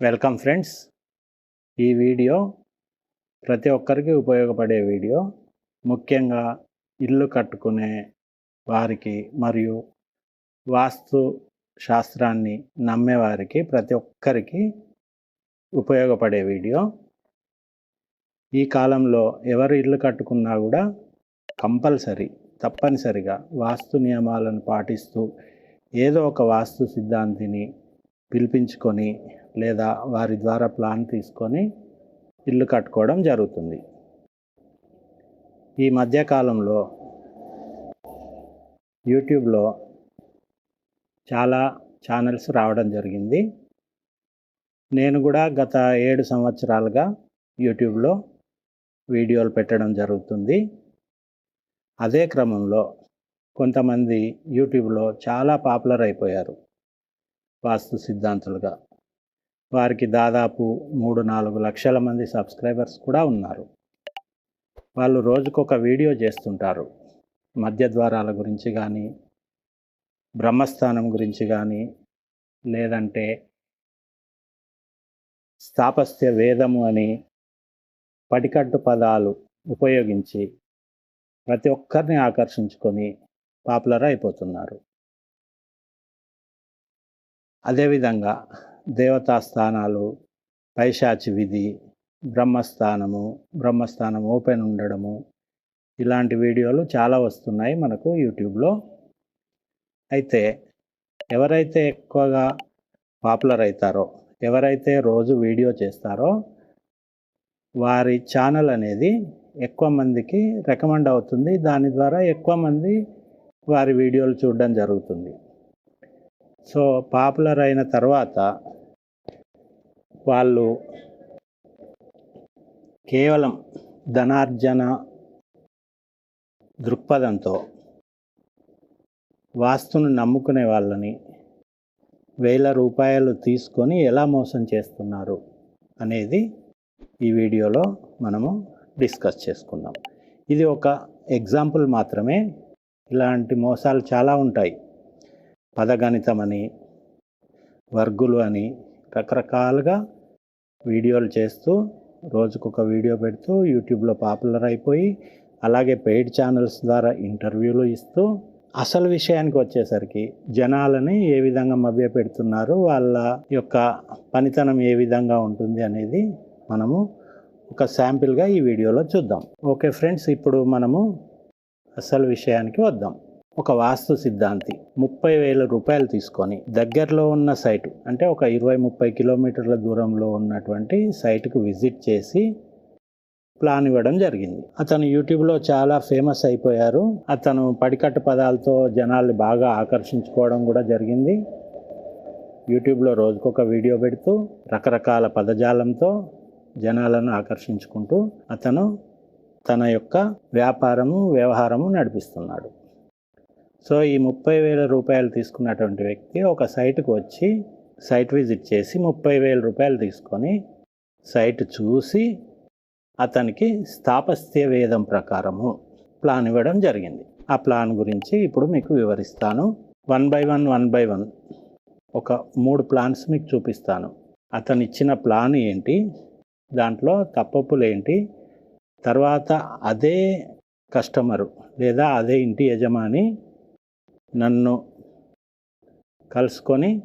Welcome friends ఈ video ప్రతి ఒక్కరికి ఉపయోగపడే వీడియో. ముఖ్యంగా ఇల్లు కట్టుకునే వారికి మరియు వాస్తు శాస్త్రాన్ని నమ్మేవారికి ప్రతి ఒక్కరికి ఉపయోగపడే వీడియో. ఈ కాలంలో ఎవరు ఇల్లు కట్టుకున్నా కూడా కంపల్సరీ తప్పనిసరిగా వాస్తు నియమాలను పాటిస్తూ ఏదో ఒక వాస్తు సిద్ధాంతిని పిలిపించుకొని లేదా వారి ద్వారా ప్లాన్ తీసుకొని ఇల్లు కట్టుకోవడం జరుగుతుంది. ఈ మధ్యకాలంలో యూట్యూబ్లో చాలా ఛానల్స్ రావడం జరిగింది. నేను కూడా గత ఏడు సంవత్సరాలుగా యూట్యూబ్లో వీడియోలు పెట్టడం జరుగుతుంది. అదే క్రమంలో కొంతమంది యూట్యూబ్లో చాలా పాపులర్ అయిపోయారు. వాస్తు సిద్ధాంతులుగా. వారికి దాదాపు మూడు నాలుగు లక్షల మంది సబ్స్క్రైబర్స్ కూడా ఉన్నారు. వాళ్ళు రోజుకొక వీడియో చేస్తుంటారు. మధ్య ద్వారాల గురించి కానీ బ్రహ్మస్థానం గురించి కానీ లేదంటే స్థాపస్య వేదము అని పటికట్టు పదాలు ఉపయోగించి ప్రతి ఒక్కరిని ఆకర్షించుకొని పాపులర్ అయిపోతున్నారు. అదేవిధంగా దేవతా స్థానాలు పైశాచి విధి బ్రహ్మస్థానము బ్రహ్మస్థానం ఓపెన్ ఉండడము ఇలాంటి వీడియోలు చాలా వస్తున్నాయి మనకు యూట్యూబ్లో. అయితే ఎవరైతే ఎక్కువగా పాపులర్ అవుతారో ఎవరైతే రోజు వీడియో చేస్తారో వారి ఛానల్ అనేది ఎక్కువ మందికి రికమెండ్ అవుతుంది. దాని ద్వారా ఎక్కువ మంది వారి వీడియోలు చూడడం జరుగుతుంది. సో పాపులర్ అయిన తర్వాత వాళ్ళు కేవలం ధనార్జన దృక్పథంతో వాస్తును నమ్ముకునే వాళ్ళని వేల రూపాయలు తీసుకొని ఎలా మోసం చేస్తున్నారు అనేది ఈ వీడియోలో మనము డిస్కస్ చేసుకుందాం. ఇది ఒక ఎగ్జాంపుల్ మాత్రమే. ఇలాంటి మోసాలు చాలా ఉంటాయి. పదగణితం అని వర్గులు అని రకరకాలుగా వీడియోలు చేస్తూ రోజుకొక వీడియో పెడుతూ యూట్యూబ్లో పాపులర్ అయిపోయి అలాగే పెయిడ్ ఛానల్స్ ద్వారా ఇంటర్వ్యూలు ఇస్తూ అసలు విషయానికి వచ్చేసరికి జనాలని ఏ విధంగా మభ్య పెడుతున్నారు వాళ్ళ యొక్క పనితనం ఏ విధంగా ఉంటుంది అనేది మనము ఒక శాంపిల్గా ఈ వీడియోలో చూద్దాం. ఓకే ఫ్రెండ్స్ ఇప్పుడు మనము అసలు విషయానికి వద్దాం. ఒక వాస్తు సిద్ధాంతి. ముప్పై వేల రూపాయలు తీసుకొని దగ్గరలో ఉన్న సైటు అంటే ఒక ఇరవై ముప్పై కిలోమీటర్ల దూరంలో ఉన్నటువంటి సైట్కు విజిట్ చేసి ప్లాన్ ఇవ్వడం జరిగింది. అతను యూట్యూబ్లో చాలా ఫేమస్ అయిపోయారు. అతను పడికట్టు పదాలతో జనాల్ని బాగా ఆకర్షించుకోవడం కూడా జరిగింది. యూట్యూబ్లో రోజుకొక వీడియో పెడుతూ రకరకాల పదజాలంతో జనాలను ఆకర్షించుకుంటూ అతను తన యొక్క వ్యాపారము వ్యవహారము నడిపిస్తున్నాడు. సో ఈ ముప్పై వేల రూపాయలు తీసుకున్నటువంటి వ్యక్తి ఒక సైట్కి వచ్చి సైట్ విజిట్ చేసి ముప్పై వేల రూపాయలు తీసుకొని సైట్ చూసి అతనికి స్థాపస్య వేదం ప్రకారము ప్లాన్ ఇవ్వడం జరిగింది. ఆ ప్లాన్ గురించి ఇప్పుడు మీకు వివరిస్తాను. One by one one by one ఒక మూడు ప్లాన్స్ మీకు చూపిస్తాను. అతను ఇచ్చిన ప్లాన్ ఏంటి? దాంట్లో తప్పప్పులు ఏంటి? తర్వాత అదే కస్టమరు లేదా అదే ఇంటి యజమాని నన్ను కలుసుకొని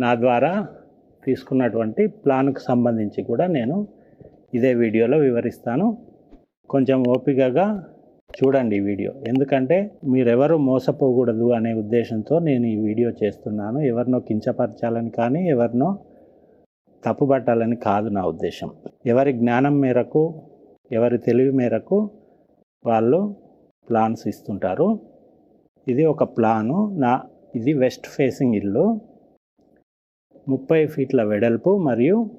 నా ద్వారా తీసుకున్నటువంటి ప్లాన్కు సంబంధించి కూడా నేను ఇదే వీడియోలో వివరిస్తాను. కొంచెం ఓపికగా చూడండి ఈ వీడియో. ఎందుకంటే మీరెవరు మోసపోకూడదు అనే ఉద్దేశంతో నేను ఈ వీడియో చేస్తున్నాను. ఎవరినో కించపరచాలని కానీ ఎవరినో తప్పుపట్టాలని కాదు నా ఉద్దేశం. ఎవరి జ్ఞానం మేరకు ఎవరి తెలివి మేరకు వాళ్ళు ప్లాన్స్ ఇస్తుంటారు. ఇది ఒక ప్లాను. నా ఇది వెస్ట్ ఫేసింగ్ ఇల్లు. ముప్పై ఫీట్ల వెడల్పు మరియు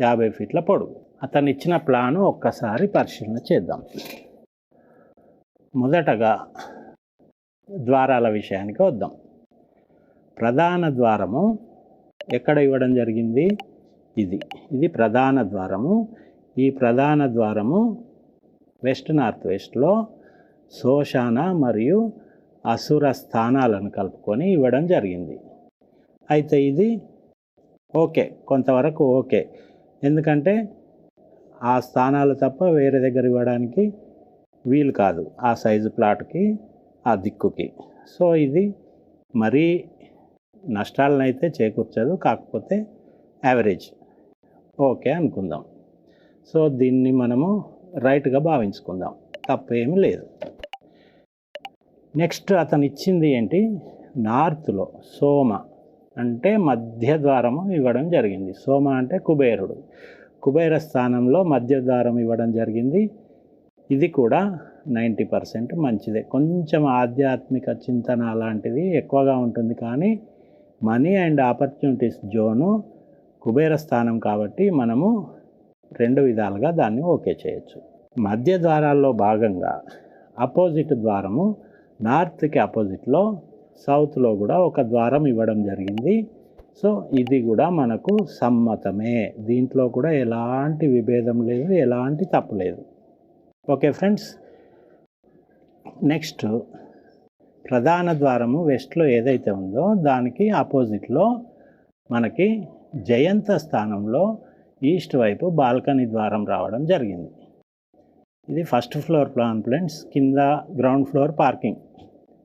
యాభై ఫీట్ల పొడుగు అతను ఇచ్చిన ప్లాను ఒక్కసారి పరిశీలన చేద్దాం. మొదటగా ద్వారాల విషయానికి వద్దాం. ప్రధాన ద్వారము ఎక్కడ ఇవ్వడం జరిగింది? ఇది. ఇది ప్రధాన ద్వారము. ఈ ప్రధాన ద్వారము వెస్ట్ నార్త్ వెస్ట్లో శోషాన మరియు అసుర స్థానాలను కలుపుకొని ఇవ్వడం జరిగింది. అయితే ఇది ఓకే కొంతవరకు ఓకే. ఎందుకంటే ఆ స్థానాలు తప్ప వేరే దగ్గర ఇవ్వడానికి వీలు కాదు ఆ సైజు ప్లాట్కి ఆ దిక్కుకి. సో ఇది మరీ నష్టాలను అయితే చేకూర్చదు కాకపోతే యావరేజ్. ఓకే అనుకుందాం. సో దీన్ని మనము రైట్గా భావించుకుందాం తప్పేమీ లేదు. నెక్స్ట్ అతను ఇచ్చింది ఏంటి? నార్త్లో సోమ అంటే మధ్య ద్వారము ఇవ్వడం జరిగింది. సోమ అంటే కుబేరుడు. కుబేర స్థానంలో మధ్య ద్వారం ఇవ్వడం జరిగింది. ఇది కూడా నైంటీ పర్సెంట్ మంచిదే. కొంచెం ఆధ్యాత్మిక చింతన అలాంటిది ఎక్కువగా ఉంటుంది. కానీ money and opportunities zone Kubera స్థానం కాబట్టి మనము రెండు విధాలుగా దాన్ని ఓకే చేయొచ్చు. మధ్య ద్వారాల్లో భాగంగా అపోజిట్ ద్వారము నార్త్కి అపోజిట్లో సౌత్లో కూడా ఒక ద్వారం ఇవ్వడం జరిగింది. సో ఇది కూడా మనకు సమ్మతమే. దీంట్లో కూడా ఎలాంటి విభేదం లేదు ఎలాంటి తప్పు లేదు. ఓకే ఫ్రెండ్స్ నెక్స్ట్ ప్రధాన ద్వారము వెస్ట్లో ఏదైతే ఉందో దానికి ఆపోజిట్లో మనకి జయంత స్థానంలో ఈస్ట్ వైపు బాల్కనీ ద్వారం రావడం జరిగింది. ఇది ఫస్ట్ ఫ్లోర్ ప్లాన్ ప్లాంట్స్ కింద ground floor parking.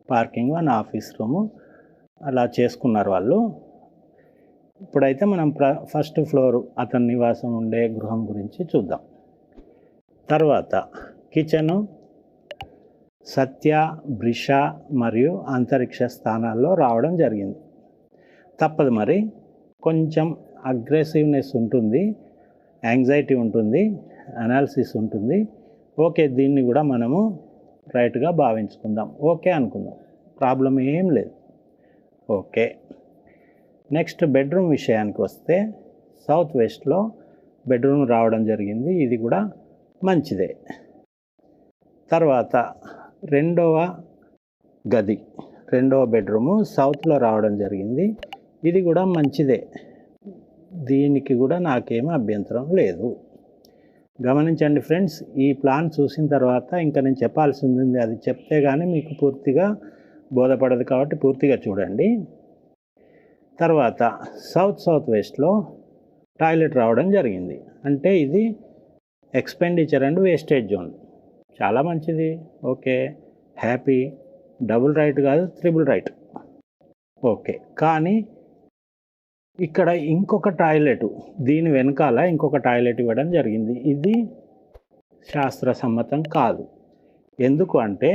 Parking and office room. అలా చేసుకున్నారు వాళ్ళు. ఇప్పుడైతే మనం ప్ర ఫస్ట్ ఫ్లోర్ అతని నివాసం ఉండే గృహం గురించి చూద్దాం. తర్వాత కిచెను సత్య బ్రిష మరియు అంతరిక్ష స్థానాల్లో రావడం జరిగింది. తప్పదు మరి. కొంచెం అగ్రెసివ్నెస్ ఉంటుంది. యాంగ్జైటీ ఉంటుంది. అనాలిసిస్ ఉంటుంది. ఓకే దీన్ని కూడా మనము రైట్గా భావించుకుందాం. ఓకే అనుకుందాం. ప్రాబ్లం ఏం లేదు. ఓకే. నెక్స్ట్ బెడ్రూమ్ విషయానికి వస్తే సౌత్ వెస్ట్లో బెడ్రూమ్ రావడం జరిగింది. ఇది కూడా మంచిదే. తర్వాత రెండవ గది రెండవ బెడ్రూము సౌత్లో రావడం జరిగింది. ఇది కూడా మంచిదే. దీనికి కూడా నాకేమీ అభ్యంతరం లేదు. గమనించండి ఫ్రెండ్స్ ఈ ప్లాన్ చూసిన తర్వాత ఇంకా నేను చెప్పాల్సింది ఉంది అది చెప్తే కానీ మీకు పూర్తిగా బోధపడదు కాబట్టి పూర్తిగా చూడండి. తర్వాత సౌత్ సౌత్ వెస్ట్లో టాయిలెట్ రావడం జరిగింది. అంటే ఇది ఎక్స్పెండిచర్ అండ్ వేస్టేజ్ జోన్. చాలా మంచిది. ఓకే. హ్యాపీ. డబుల్ రైట్ కాదు త్రిబుల్ రైట్. ఓకే. కానీ ఇక్కడ ఇంకొక టాయిలెట్ దీని వెనకాల ఇంకొక టాయిలెట్ ఇవ్వడం జరిగింది. ఇది శాస్త్ర సమ్మతం కాదు. ఎందుకు అంటే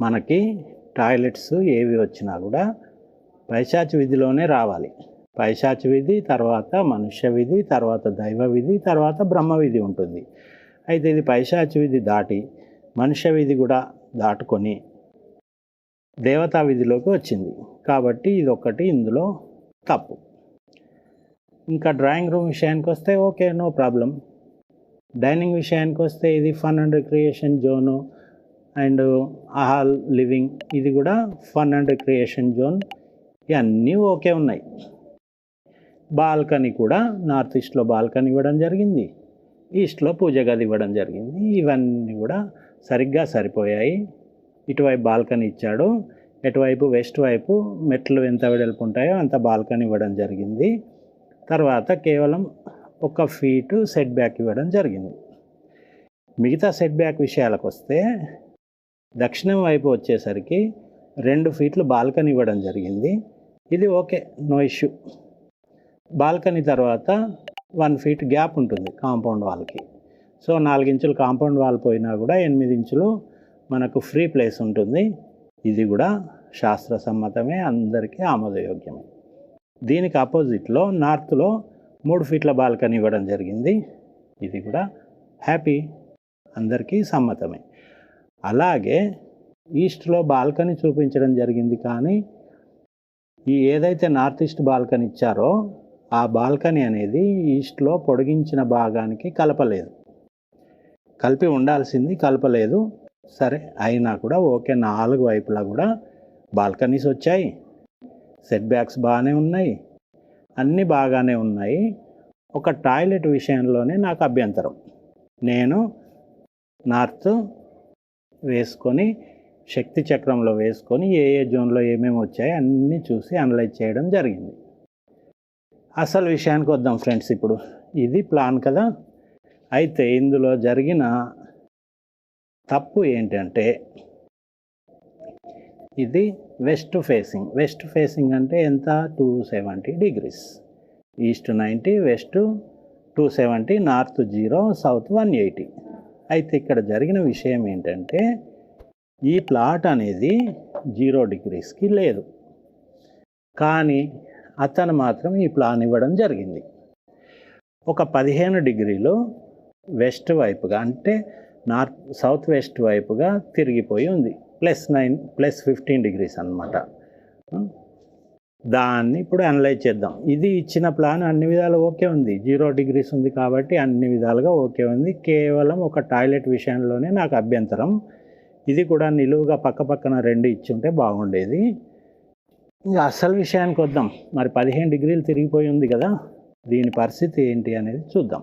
మనకి టాయిలెట్స్ ఏవి వచ్చినా కూడా పైశాచి విధిలోనే రావాలి. పైశాచి విధి తర్వాత మనుష్య విధి తర్వాత దైవ విధి తర్వాత బ్రహ్మ విధి ఉంటుంది. అయితే ఇది పైశాచి విధి దాటి మనుష్య విధి కూడా దాటుకొని దేవతా విధిలోకి వచ్చింది. కాబట్టి ఇది ఒకటి ఇందులో తప్పు. ఇంకా డ్రాయింగ్ రూమ్ విషయానికి వస్తే ఓకే నో ప్రాబ్లం. డైనింగ్ విషయానికి వస్తే ఇది fun and creation zone and a hall living ఇది కూడా ఫన్ అండ్ క్రియేషన్ జోన్. ఇవన్నీ ఓకే ఉన్నాయి. బాల్కనీ కూడా నార్త్ ఈస్ట్లో బాల్కనీ ఇవ్వడం జరిగింది. ఈస్ట్లో పూజ గది ఇవ్వడం జరిగింది. ఇవన్నీ కూడా సరిగ్గా సరిపోయాయి. ఇటువైపు బాల్కనీ ఇచ్చాడు. ఎటువైపు వెస్ట్ వైపు మెట్లు ఎంత వెడల్పు ఉంటాయో అంత బాల్కనీ ఇవ్వడం జరిగింది. తర్వాత కేవలం ఒక ఫీటు సెట్ బ్యాక్ ఇవ్వడం జరిగింది. మిగతా సెట్ బ్యాక్ విషయాలకు వస్తే దక్షిణం వైపు వచ్చేసరికి రెండు ఫీట్లు బాల్కనీ ఇవ్వడం జరిగింది. ఇది ఓకే నో ఇష్యూ. బాల్కనీ తర్వాత వన్ ఫీట్ గ్యాప్ ఉంటుంది కాంపౌండ్ వాల్కి. సో నాలుగించులు కాంపౌండ్ వాల్ పోయినా కూడా ఎనిమిది ఇంచులు మనకు ఫ్రీ ప్లేస్ ఉంటుంది. ఇది కూడా శాస్త్ర సమ్మతమే అందరికీ ఆమోదయోగ్యమే. దీనికి ఆపోజిట్లో నార్త్లో మూడు ఫీట్ల బాల్కనీ ఇవ్వడం జరిగింది. ఇది కూడా హ్యాపీ అందరికీ సమ్మతమే. అలాగే ఈస్ట్లో బాల్కనీ చూపించడం జరిగింది కానీ ఈ ఏదైతే నార్త్ ఈస్ట్ బాల్కనీ ఇచ్చారో ఆ బాల్కనీ అనేది ఈస్ట్లో పొడిగించిన భాగానికి కలపలేదు. కలిపి ఉండాల్సింది కలపలేదు. సరే అయినా కూడా ఓకే నాలుగు వైపులా కూడా బాల్కనీస్ వచ్చాయి. సెట్ బ్యాక్స్ బాగానే ఉన్నాయి. అన్నీ బాగానే ఉన్నాయి. ఒక టాయిలెట్ విషయంలోనే నాకు అభ్యంతరం. నేను నార్త్ వేసుకొని శక్తి చక్రంలో వేసుకొని ఏ ఏ జోన్లో ఏమేమి వచ్చాయి అన్నీ చూసి అనలైజ్ చేయడం జరిగింది. అసలు విషయానికి వద్దాం ఫ్రెండ్స్ ఇప్పుడు. ఇది ప్లాన్ కదా. అయితే ఇందులో జరిగిన తప్పు ఏంటంటే ఇది వెస్ట్ ఫేసింగ్. వెస్ట్ ఫేసింగ్ అంటే ఎంత? Two seventy degrees. East ninety west two seventy north zero south one eighty. అయితే ఇక్కడ జరిగిన విషయం ఏంటంటే ఈ ప్లాట్ అనేది జీరో డిగ్రీస్కి లేదు. కానీ అతను మాత్రం ఈ ప్లాన్ ఇవ్వడం జరిగింది. ఒక పదిహేను డిగ్రీలు వెస్ట్ వైపుగా అంటే నార్త్ సౌత్ వెస్ట్ వైపుగా తిరిగిపోయి ఉంది. Plus nine plus fifteen degrees అనమాట దాన్ని ఇప్పుడు అనలైజ్ చేద్దాం. ఇది ఇచ్చిన ప్లాన్ అన్ని విధాలు ఓకే ఉంది. జీరో డిగ్రీస్ ఉంది కాబట్టి అన్ని విధాలుగా ఓకే ఉంది. కేవలం ఒక టాయిలెట్ విషయంలోనే నాకు అభ్యంతరం. ఇది కూడా నిలువుగా పక్క పక్కన రెండు ఇచ్చి ఉంటే బాగుండేది. ఇంకా అసలు విషయానికి వద్దాం. మరి పదిహేను డిగ్రీలు తిరిగిపోయి ఉంది కదా. దీని పరిస్థితి ఏంటి అనేది చూద్దాం.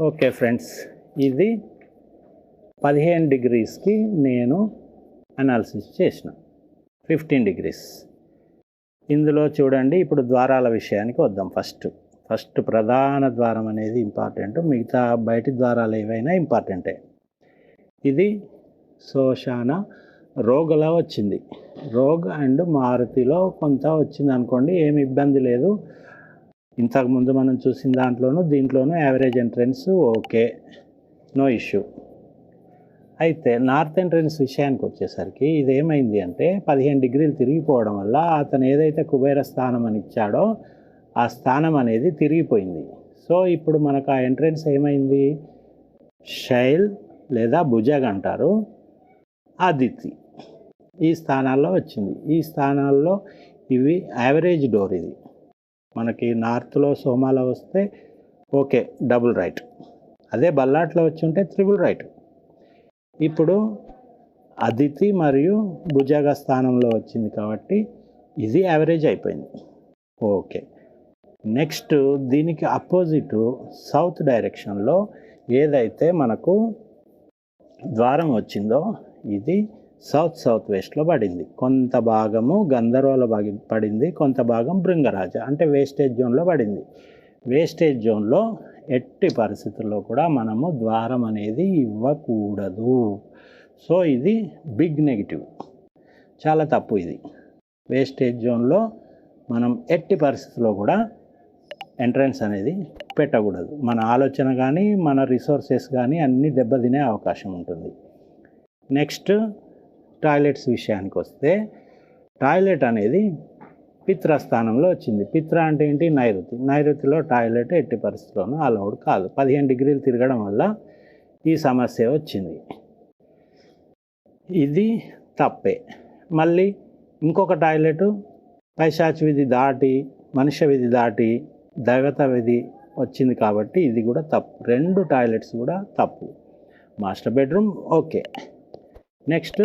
ఓకే ఫ్రెండ్స్ ఇది పదిహేను డిగ్రీస్కి నేను అనాలిసిస్ చేసిన. Fifteen degrees. ఇందులో చూడండి ఇప్పుడు ద్వారాల విషయానికి వద్దాం ఫస్ట్. ఫస్ట్ ప్రధాన ద్వారం అనేది ఇంపార్టెంట్. మిగతా బయటి ద్వారాలు ఏవైనా ఇంపార్టెంటే. ఇది శోషాన రోగలా వచ్చింది. రోగ్ అండ్ మారుతిలో కొంత వచ్చింది అనుకోండి ఏమి ఇబ్బంది లేదు. ఇంతకుముందు మనం చూసిన దాంట్లోనూ దీంట్లోనూ average entrance okay. No issue అయితే నార్త్ ఎంట్రన్స్ విషయానికి వచ్చేసరికి ఇది ఏమైంది అంటే పదిహేను డిగ్రీలు తిరిగిపోవడం వల్ల అతను ఏదైతే కుబేర స్థానం అని ఇచ్చాడో ఆ స్థానం అనేది తిరిగిపోయింది. సో ఇప్పుడు మనకు ఆ ఎంట్రన్స్ ఏమైంది? శైల్ లేదా భుజగ్ అంటారు. ఆదిత్య ఈ స్థానాల్లో వచ్చింది. ఈ స్థానాల్లో ఇవి యావరేజ్ డోర్ ఇది. మనకి నార్త్లో సోమాలో వస్తే ఓకే డబుల్ రైట్ అదే బల్లాట్లో వచ్చి ఉంటే త్రిబుల్ రైట్ ఇప్పుడు అదితి మరియు భుజాగ స్థానంలో వచ్చింది కాబట్టి ఇది యావరేజ్ అయిపోయింది. ఓకే. నెక్స్ట్ దీనికి అపోజిట్ సౌత్ డైరెక్షన్లో ఏదైతే మనకు ద్వారం వచ్చిందో ఇది సౌత్ సౌత్ వెస్ట్లో పడింది. కొంత భాగము గంధర్వలో పగి పడింది కొంత భాగం భృంగరాజ అంటే వేస్టేజ్ జోన్లో పడింది. వేస్టేజ్ జోన్లో ఎట్టి పరిస్థితుల్లో కూడా మనము ద్వారం అనేది ఇవ్వకూడదు. సో ఇది బిగ్ నెగిటివ్. చాలా తప్పు ఇది. వేస్టేజ్ జోన్లో మనం ఎట్టి పరిస్థితుల్లో కూడా ఎంట్రన్స్ అనేది పెట్టకూడదు. మన ఆలోచన కానీ మన రిసోర్సెస్ కానీ అన్నీ దెబ్బతినే అవకాశం ఉంటుంది. నెక్స్ట్ టాయిలెట్స్ విషయానికి వస్తే టాయిలెట్ అనేది పిత్ర స్థానంలో వచ్చింది. పిత్ర అంటే ఏంటి? నైరుతి. నైరుతిలో టాయిలెట్ ఎట్టి పరిస్థితుల్లోనూ అలౌడ్ కాదు. పదిహేను డిగ్రీలు తిరగడం వల్ల ఈ సమస్య వచ్చింది. ఇది తప్పే. మళ్ళీ ఇంకొక టాయిలెట్ పైశాచి విధి దాటి మనుష్య విధి దాటి దైవత విధి వచ్చింది కాబట్టి ఇది కూడా తప్పు. రెండు టాయిలెట్స్ కూడా తప్పు. Master bedroom okay. Next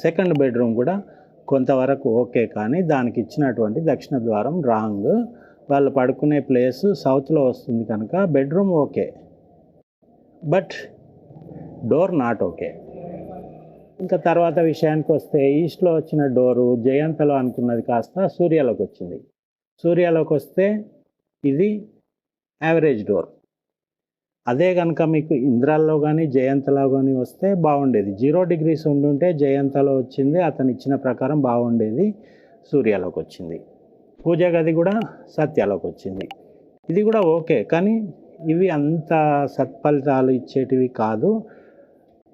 second bedroom కూడా కొంతవరకు ఓకే కానీ దానికి ఇచ్చినటువంటి దక్షిణ ద్వారం రాంగ్. వాళ్ళు పడుకునే ప్లేస్ సౌత్లో వస్తుంది కనుక bedroom okay. But door not okay. ఇంకా తర్వాత విషయానికి వస్తే ఈస్ట్లో వచ్చిన డోరు జయంతలో అనుకున్నది కాస్త సూర్యలోకి వచ్చింది. సూర్యలోకి వస్తే ఇది యావరేజ్ డోర్. అదే కనుక మీకు ఇంద్రాల్లో కానీ జయంతలో కానీ వస్తే బాగుండేది. జీరో డిగ్రీస్ ఉండుంటే జయంతలో వచ్చింది అతను ఇచ్చిన ప్రకారం బాగుండేది సూర్యలోకి వచ్చింది. పూజ గది కూడా సత్యాలోకి వచ్చింది. ఇది కూడా ఓకే కానీ ఇవి అంత సత్ఫలితాలు ఇచ్చేటివి కాదు.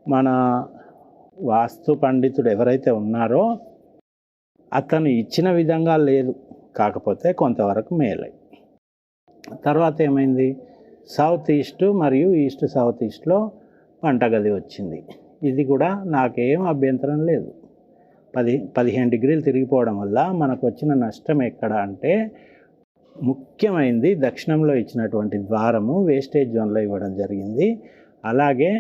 మన వాస్తు పండితుడు ఎవరైతే ఉన్నారో అతను ఇచ్చిన విధంగా లేదు కాకపోతే కొంతవరకు మేలై. తర్వాత ఏమైంది? సౌత్ ఈస్ట్ మరియు ఈస్ట్ సౌత్ ఈస్ట్లో వంటగది వచ్చింది. ఇది కూడా నాకేం అభ్యంతరం లేదు. పది పదిహేను డిగ్రీలు తిరిగిపోవడం వల్ల మనకు వచ్చిన నష్టం ఎక్కడ అంటే ముఖ్యమైనది దక్షిణంలో ఇచ్చినటువంటి ద్వారము వేస్టేజ్ జోన్లో ఇవ్వడం జరిగింది. అలాగే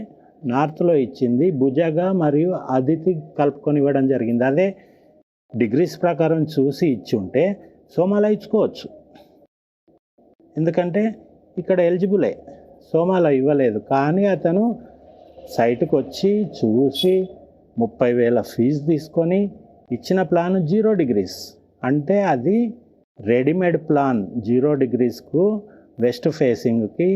నార్త్లో ఇచ్చింది భుజగా మరియు అదితి కలుపుకొని ఇవ్వడం జరిగింది. అదే డిగ్రీస్ ప్రకారం చూసి ఇచ్చి ఉంటే సోమాల ఇచ్చుకోవచ్చు. ఎందుకంటే ఇక్కడ ఎలిజిబులే సోమాలో ఇవ్వలేదు. కానీ అతను సైట్కి వచ్చి చూసి ముప్పై వేల ఫీజు తీసుకొని ఇచ్చిన ప్లాన్ జీరో డిగ్రీస్ అంటే అది రెడీమేడ్ ప్లాన్ జీరో డిగ్రీస్కు వెస్ట్ ఫేసింగ్కి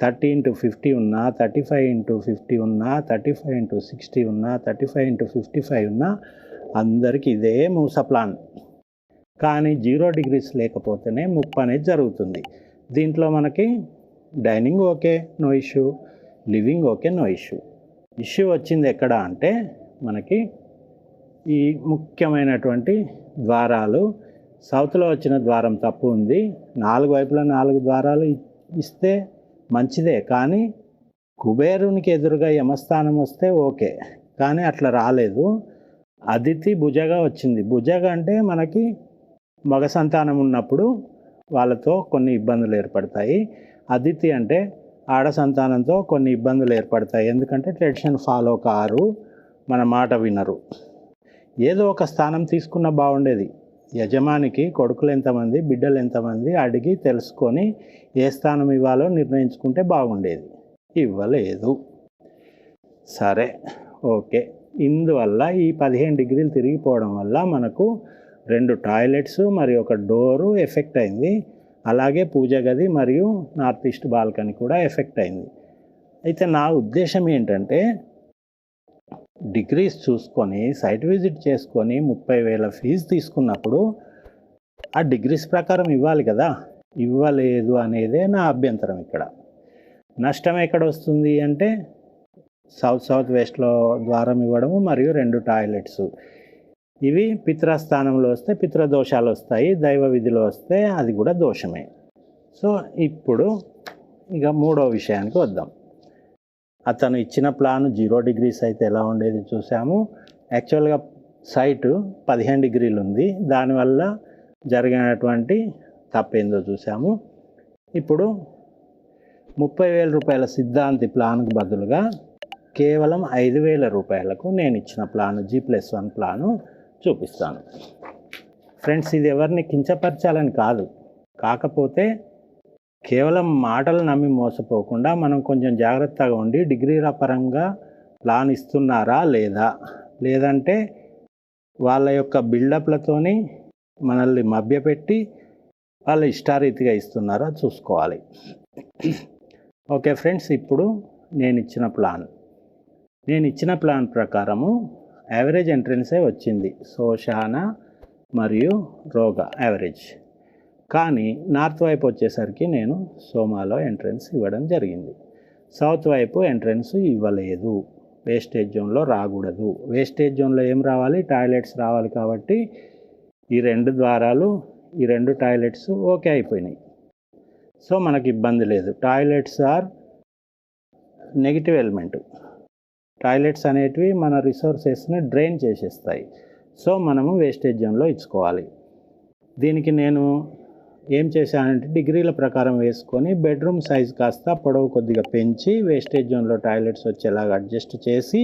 థర్టీ ఇంటూ ఫిఫ్టీ ఉన్నా థర్టీ ఫైవ్ ఇంటూ ఫిఫ్టీ ఉన్నా థర్టీ ఫైవ్ ఇంటూ సిక్స్టీ ఉన్నా thirty five into fifty five ఉన్నా అందరికీ ఇదే మూస ప్లాన్ కానీ జీరో డిగ్రీస్ లేకపోతేనే ముప్పు అనేది జరుగుతుంది. దీంట్లో మనకి dining okay no issue. Living okay no issue. Issue వచ్చింది ఎక్కడ అంటే మనకి ఈ ముఖ్యమైనటువంటి ద్వారాలు సౌత్లో వచ్చిన ద్వారం తప్పు ఉంది. నాలుగు వైపులా నాలుగు ద్వారాలు ఇస్తే మంచిదే. కానీ కుబేరునికి ఎదురుగా యమస్థానం వస్తే ఓకే. కానీ అట్లా రాలేదు. అదితి భుజగా వచ్చింది. భుజగా అంటే మనకి మగ సంతానం ఉన్నప్పుడు వాళ్ళతో కొన్ని ఇబ్బందులు ఏర్పడతాయి. అదితి అంటే ఆడ సంతానంతో కొన్ని ఇబ్బందులు ఏర్పడతాయి. ఎందుకంటే ట్రెడిషన్ ఫాలో కారు మన మాట వినరు. ఏదో ఒక స్థానం తీసుకున్న బాగుండేది. యజమానికి కొడుకులు ఎంతమంది బిడ్డలు ఎంతమంది అడిగి తెలుసుకొని ఏ స్థానం ఇవ్వాలో నిర్ణయించుకుంటే బాగుండేది. ఇవ్వలేదు. సరే ఓకే. ఇందువల్ల ఈ పదిహేను డిగ్రీలు తిరిగిపోవడం వల్ల మనకు రెండు టాయిలెట్స్ మరియు ఒక డోరు ఎఫెక్ట్ అయింది. అలాగే పూజ గది మరియు నార్త్ ఈస్ట్ బాల్కనీ కూడా ఎఫెక్ట్ అయింది. అయితే నా ఉద్దేశం ఏంటంటే డిగ్రీస్ చూసుకొని సైట్ విజిట్ చేసుకొని ముప్పై వేల ఫీజు తీసుకున్నప్పుడు ఆ డిగ్రీస్ ప్రకారం ఇవ్వాలి కదా? ఇవ్వలేదు అనేదే నా అభ్యంతరం ఇక్కడ. నష్టం ఎక్కడ వస్తుంది అంటే సౌత్ సౌత్ వెస్ట్లో ద్వారం ఇవ్వడము మరియు రెండు టాయిలెట్స్. ఇవి పిత్రస్థానంలో వస్తే పిత్రదోషాలు వస్తాయి దైవ విధిలో వస్తే అది కూడా దోషమే. సో ఇప్పుడు ఇక మూడో విషయానికి వద్దాం. అతను ఇచ్చిన ప్లాన్ జీరో డిగ్రీస్ అయితే ఎలా ఉండేది చూసాము. యాక్చువల్గా సైట్ పదిహేను డిగ్రీలు ఉంది. దానివల్ల జరిగినటువంటి తప్పేందో చూసాము. ఇప్పుడు ముప్పై వేల రూపాయల సిద్ధాంతి ప్లాన్కు బదులుగా కేవలం ఐదు వేల రూపాయలకు నేను ఇచ్చిన plan G plus one plan. చూపిస్తాను. ఫ్రెండ్స్ ఇది ఎవరిని కించపరచాలని కాదు. కాకపోతే కేవలం మాటలు నమ్మి మోసపోకుండా మనం కొంచెం జాగ్రత్తగా ఉండి డిగ్రీల పరంగా ప్లాన్ ఇస్తున్నారా లేదా? లేదంటే వాళ్ళ యొక్క బిల్డప్లతోని మనల్ని మభ్యపెట్టి వాళ్ళ ఇష్టారీతిగా ఇస్తున్నారా చూసుకోవాలి. ఓకే ఫ్రెండ్స్ ఇప్పుడు నేను ఇచ్చిన ప్లాన్. నేను ఇచ్చిన ప్లాన్ ప్రకారము యావరేజ్ ఎంట్రన్సే వచ్చింది. శోషాన మరియు రోగ యావరేజ్ కానీ నార్త్ వైపు వచ్చేసరికి నేను సోమాలో ఎంట్రన్స్ ఇవ్వడం జరిగింది. సౌత్ వైపు ఎంట్రన్స్ ఇవ్వలేదు. వేస్టేజ్ జోన్లో రాకూడదు. వేస్టేజ్ జోన్లో ఏం రావాలి? టాయిలెట్స్ రావాలి కాబట్టి ఈ రెండు ద్వారాలు ఈ రెండు టాయిలెట్స్ ఓకే అయిపోయినాయి. సో మనకి ఇబ్బంది లేదు. Toilets are negative element toilets అనేటివి మన రిసోర్సెస్ని డ్రైన్ చేసేస్తాయి. సో మనము వేస్టేజ్ జోన్లో ఇచ్చుకోవాలి. దీనికి నేను ఏం చేశానంటే డిగ్రీల ప్రకారం వేసుకొని బెడ్రూమ్ సైజ్ కాస్త పొడవు కొద్దిగా పెంచి వేస్టేజ్ జోన్లో టాయిలెట్స్ వచ్చేలాగా అడ్జస్ట్ చేసి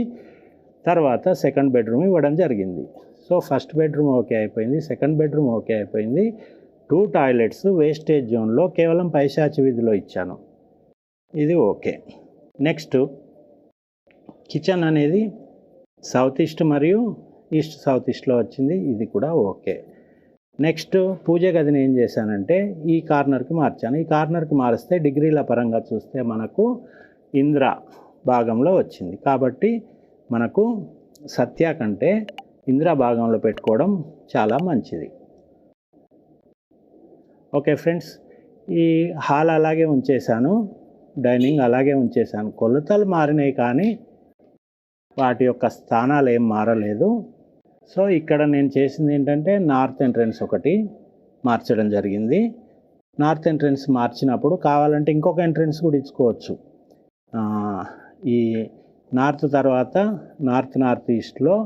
తర్వాత సెకండ్ బెడ్రూమ్ ఇవ్వడం జరిగింది. సో ఫస్ట్ బెడ్రూమ్ ఓకే అయిపోయింది సెకండ్ బెడ్రూమ్ ఓకే అయిపోయింది. టూ టాయిలెట్స్ వేస్టేజ్ జోన్లో కేవలం పైశాచి వీధిలో ఇచ్చాను. ఇది ఓకే. నెక్స్ట్ కిచెన్ అనేది సౌత్ ఈస్ట్ మరియు ఈస్ట్ సౌత్ ఈస్ట్లో వచ్చింది ఇది కూడా ఓకే. నెక్స్ట్ పూజ గదిని ఏం చేశానంటే ఈ కార్నర్కి మార్చాను. ఈ కార్నర్కి మారిస్తే డిగ్రీల పరంగా చూస్తే మనకు ఇంద్ర భాగంలో వచ్చింది. కాబట్టి మనకు సత్య కంటే ఇంద్ర భాగంలో పెట్టుకోవడం చాలా మంచిది. ఓకే ఫ్రెండ్స్ ఈ హాల్ అలాగే ఉంచేశాను డైనింగ్ అలాగే ఉంచేశాను. కొలతలు మారినాయి కానీ వాటి యొక్క స్థానాలు ఏం మారలేదు. సో ఇక్కడ నేను చేసింది ఏంటంటే నార్త్ ఎంట్రన్స్ ఒకటి మార్చడం జరిగింది. నార్త్ ఎంట్రన్స్ మార్చినప్పుడు కావాలంటే ఇంకొక ఎంట్రన్స్ కూడా ఇచ్చుకోవచ్చు. ఈ నార్త్ తర్వాత నార్త్ నార్త్ ఈస్ట్లో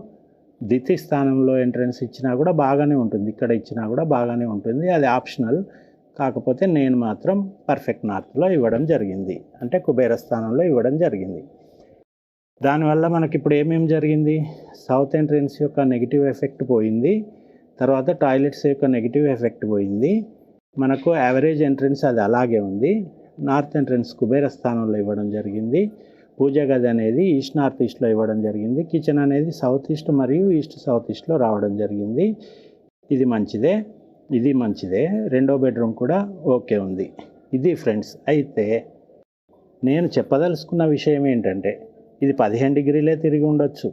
ద్వితీయ స్థానంలో ఎంట్రన్స్ ఇచ్చినా కూడా బాగానే ఉంటుంది. ఇక్కడ ఇచ్చినా కూడా బాగానే ఉంటుంది. అది ఆప్షనల్. కాకపోతే నేను మాత్రం పర్ఫెక్ట్ నార్త్లో ఇవ్వడం జరిగింది. అంటే కుబేర స్థానంలో ఇవ్వడం జరిగింది. దానివల్ల మనకి ఇప్పుడు ఏమేమి జరిగింది? సౌత్ ఎంట్రన్స్ యొక్క నెగిటివ్ ఎఫెక్ట్ పోయింది. తర్వాత టాయిలెట్స్ యొక్క నెగిటివ్ ఎఫెక్ట్ పోయింది. మనకు యావరేజ్ ఎంట్రన్స్ అది అలాగే ఉంది. నార్త్ ఎంట్రన్స్ కుబేర స్థానంలో ఇవ్వడం జరిగింది. పూజ గది అనేది ఈస్ట్ నార్త్ ఈస్ట్లో ఇవ్వడం జరిగింది. కిచెన్ అనేది సౌత్ ఈస్ట్ మరియు ఈస్ట్ సౌత్ ఈస్ట్లో రావడం జరిగింది. ఇది మంచిదే. ఇది మంచిదే. రెండో బెడ్రూమ్ కూడా ఓకే ఉంది. ఇది ఫ్రెండ్స్ అయితే నేను చెప్పదలుచుకున్న విషయం ఏంటంటే ఇది పదిహేను డిగ్రీలే తిరిగి ఉండొచ్చు.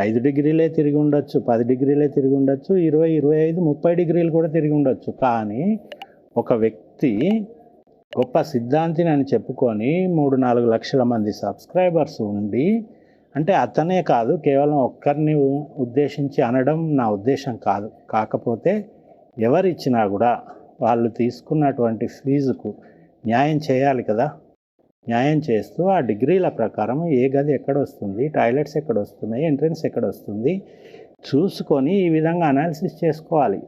ఐదు డిగ్రీలే తిరిగి ఉండొచ్చు. పది డిగ్రీలే తిరిగి ఉండొచ్చు. ఇరవై ఇరవై ఐదు ముప్పై డిగ్రీలు కూడా తిరిగి ఉండొచ్చు. కానీ ఒక వ్యక్తి గొప్ప సిద్ధాంతిని అని చెప్పుకొని మూడు నాలుగు లక్షల మంది సబ్స్క్రైబర్స్ ఉండి అంటే అతనే కాదు కేవలం ఒక్కరిని ఉద్దేశించి అనడం నా ఉద్దేశం కాదు. కాకపోతే ఎవరిచ్చినా కూడా వాళ్ళు తీసుకున్నటువంటి ఫీజుకు న్యాయం చేయాలి కదా. న్యాయం చేస్తూ ఆ డిగ్రీల ప్రకారం ఏ గది ఎక్కడ వస్తుంది టాయిలెట్స్ ఎక్కడ వస్తున్నాయి ఎంట్రన్స్ ఎక్కడ వస్తుంది చూసుకొని ఈ విధంగా అనాలిసిస్ చేసుకోవాలి.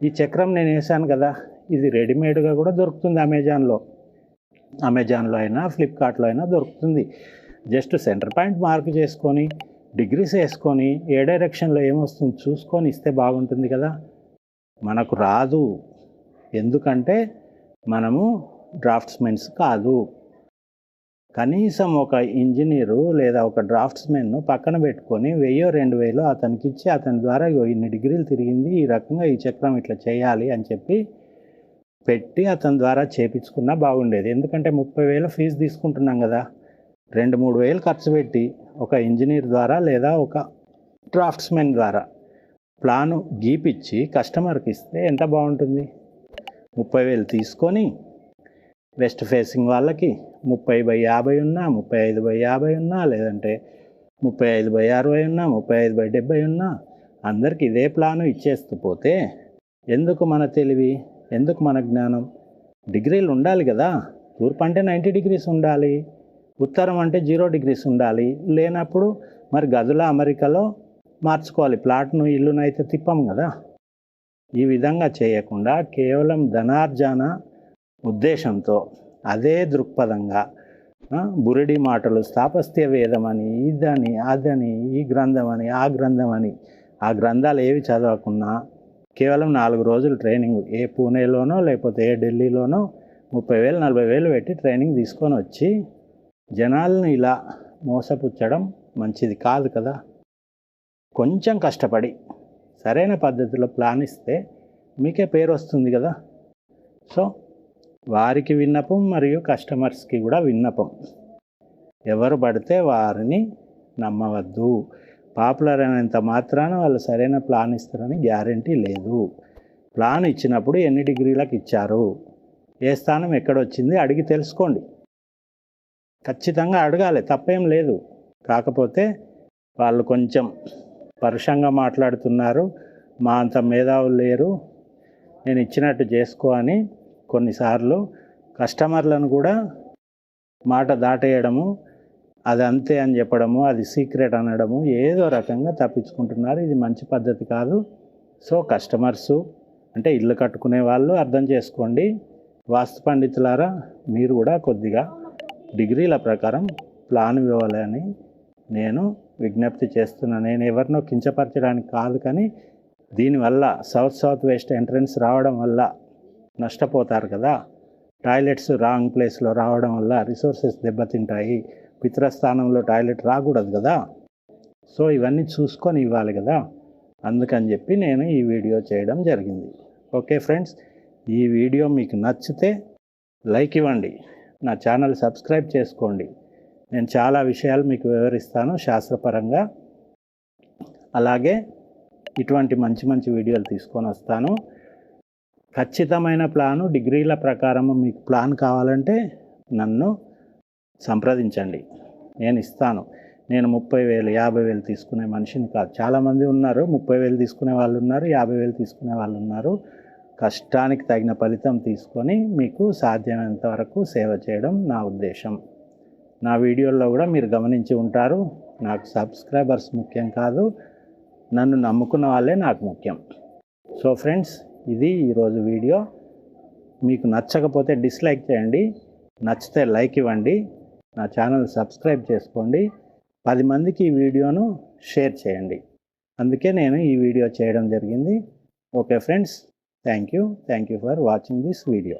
ఈ చక్రం నేను వేసాను కదా ఇది రెడీమేడ్గా కూడా దొరుకుతుంది అమెజాన్లో. అమెజాన్లో అయినా ఫ్లిప్కార్ట్లో అయినా దొరుకుతుంది. జస్ట్ సెంటర్ పాయింట్ మార్క్ చేసుకొని డిగ్రీస్ వేసుకొని ఏ డైరెక్షన్లో ఏమొస్తుంది చూసుకొని ఇస్తే బాగుంటుంది కదా. మనకు రాదు. ఎందుకంటే మనము డ్రాఫ్ట్స్మెన్స్ కాదు. కనీసం ఒక ఇంజనీరు లేదా ఒక డ్రాఫ్ట్స్మెన్ను పక్కన పెట్టుకొని వెయ్యో రెండు వేలు అతనికి ఇచ్చి అతని ద్వారా ఇన్ని డిగ్రీలు తిరిగింది ఈ రకంగా ఈ చక్రం ఇట్లా చేయాలి అని చెప్పి పెట్టి అతని ద్వారా చేపించుకున్నా బాగుండేది. ఎందుకంటే ముప్పై వేలు ఫీజు తీసుకుంటున్నాం కదా రెండు మూడు వేలు ఖర్చు పెట్టి ఒక ఇంజనీర్ ద్వారా లేదా ఒక డ్రాఫ్ట్స్మెన్ ద్వారా ప్లాను గీపిచ్చి కస్టమర్కి ఇస్తే ఎంత బాగుంటుంది? ముప్పై వేలు తీసుకొని వెస్ట్ ఫేసింగ్ వాళ్ళకి ముప్పై బై యాభై ఉన్నా ముప్పై ఐదు బై యాభై ఉన్నా లేదంటే ముప్పై ఐదు బై అరవై ఉన్నా ముప్పై ఐదు బై డెబ్బై ఉన్నా అందరికీ ఇదే ప్లాను ఇచ్చేస్తూ పోతే ఎందుకు మన తెలివి? ఎందుకు మన జ్ఞానం? డిగ్రీలు ఉండాలి కదా. తూర్పు అంటే నైంటీ డిగ్రీస్ ఉండాలి. ఉత్తరం అంటే జీరో డిగ్రీస్ ఉండాలి. లేనప్పుడు మరి గదుల అమెరికాలో మార్చుకోవాలి. ప్లాట్ను ఇల్లునైతే తిప్పం కదా. ఈ విధంగా చేయకుండా కేవలం ధనార్జన ఉద్దేశంతో అదే దృక్పథంగా బురడి మాటలు స్థాపత్య వేదమని ఇదని అదని ఈ గ్రంథం అని ఆ గ్రంథం అని ఆ గ్రంథాలు ఏవి చదవకున్నా కేవలం నాలుగు రోజులు ట్రైనింగ్. ఏ పూణేలోనో లేకపోతే ఏ ఢిల్లీలోనో ముప్పై వేలు నలభై వేలు పెట్టి ట్రైనింగ్ తీసుకొని వచ్చి జనాలను ఇలా మోసపుచ్చడం మంచిది కాదు కదా. కొంచెం కష్టపడి సరైన పద్ధతిలో ప్లాన్ ఇస్తే మీకే పేరు వస్తుంది కదా. సో వారికి విన్నపం మరియు కస్టమర్స్కి కూడా విన్నపం. ఎవరు పడితే వారిని నమ్మవద్దు. పాపులర్ అయినంత మాత్రాన వాళ్ళు సరైన ప్లాన్ ఇస్తారని గ్యారంటీ లేదు. ప్లాన్ ఇచ్చినప్పుడు ఎన్ని డిగ్రీలకు ఇచ్చారు? ఏ స్థానం ఎక్కడొచ్చింది? అడిగి తెలుసుకోండి. ఖచ్చితంగా అడగాలి తప్పేం లేదు. కాకపోతే వాళ్ళు కొంచెం పరుషంగా మాట్లాడుతున్నారు. మా అంత మేధావులు లేరు. నేను ఇచ్చినట్టు చేసుకో అని కొన్నిసార్లు కస్టమర్లను కూడా మాట దాటేయడము అది అంతే అని చెప్పడము అది సీక్రెట్ అనడము ఏదో రకంగా తప్పించుకుంటున్నారు. ఇది మంచి పద్ధతి కాదు. సో కస్టమర్సు అంటే ఇల్లు కట్టుకునే వాళ్ళు అర్థం చేసుకోండి. వాస్తు పండితులారా మీరు కూడా కొద్దిగా డిగ్రీల ప్రకారం ప్లాన్ ఇవ్వాలని నేను విజ్ఞప్తి చేస్తున్నాను నేను ఎవరినో కించపరచడానికి కాదు కానీ దీనివల్ల సౌత్ సౌత్ వెస్ట్ ఎంట్రన్స్ రావడం వల్ల నష్టపోతారు కదా. టాయిలెట్స్ రాంగ్ ప్లేస్లో రావడం వల్ల రిసోర్సెస్ దెబ్బతింటాయి. పిత్రస్థానంలో టాయిలెట్ రాకూడదు కదా. సో ఇవన్నీ చూసుకొని ఇవ్వాలి కదా. అందుకని చెప్పి నేను ఈ వీడియో చేయడం జరిగింది. ఓకే ఫ్రెండ్స్ ఈ వీడియో మీకు నచ్చితే లైక్ ఇవ్వండి. నా ఛానల్ సబ్స్క్రైబ్ చేసుకోండి. నేను చాలా విషయాలు మీకు వివరిస్తాను శాస్త్రపరంగా. అలాగే ఇటువంటి మంచి మంచి వీడియోలు తీసుకొని వస్తాను. ఖచ్చితమైన ప్లాను డిగ్రీల ప్రకారం మీకు ప్లాన్ కావాలంటే నన్ను సంప్రదించండి. నేను ఇస్తాను. నేను ముప్పై వేలు యాభై వేలు తీసుకునే మనిషిని కాదు. చాలామంది ఉన్నారు ముప్పై వేలు తీసుకునే వాళ్ళు ఉన్నారు యాభై వేలు తీసుకునే వాళ్ళు ఉన్నారు. కష్టానికి తగిన ఫలితం తీసుకొని మీకు సాధ్యమైనంత వరకు సేవ చేయడం నా ఉద్దేశం. నా వీడియోల్లో కూడా మీరు గమనించి ఉంటారు. నాకు సబ్స్క్రైబర్స్ ముఖ్యం కాదు. నన్ను నమ్ముకున్న వాళ్ళే నాకు ముఖ్యం. సో ఫ్రెండ్స్ ఇది ఈరోజు వీడియో. మీకు నచ్చకపోతే డిస్లైక్ చేయండి. నచ్చితే లైక్ ఇవ్వండి. నా ఛానల్ సబ్స్క్రైబ్ చేసుకోండి. పది మందికి ఈ వీడియోను షేర్ చేయండి. అందుకే నేను ఈ వీడియో చేయడం జరిగింది. Okay friends thank you. Thank you for watching this video.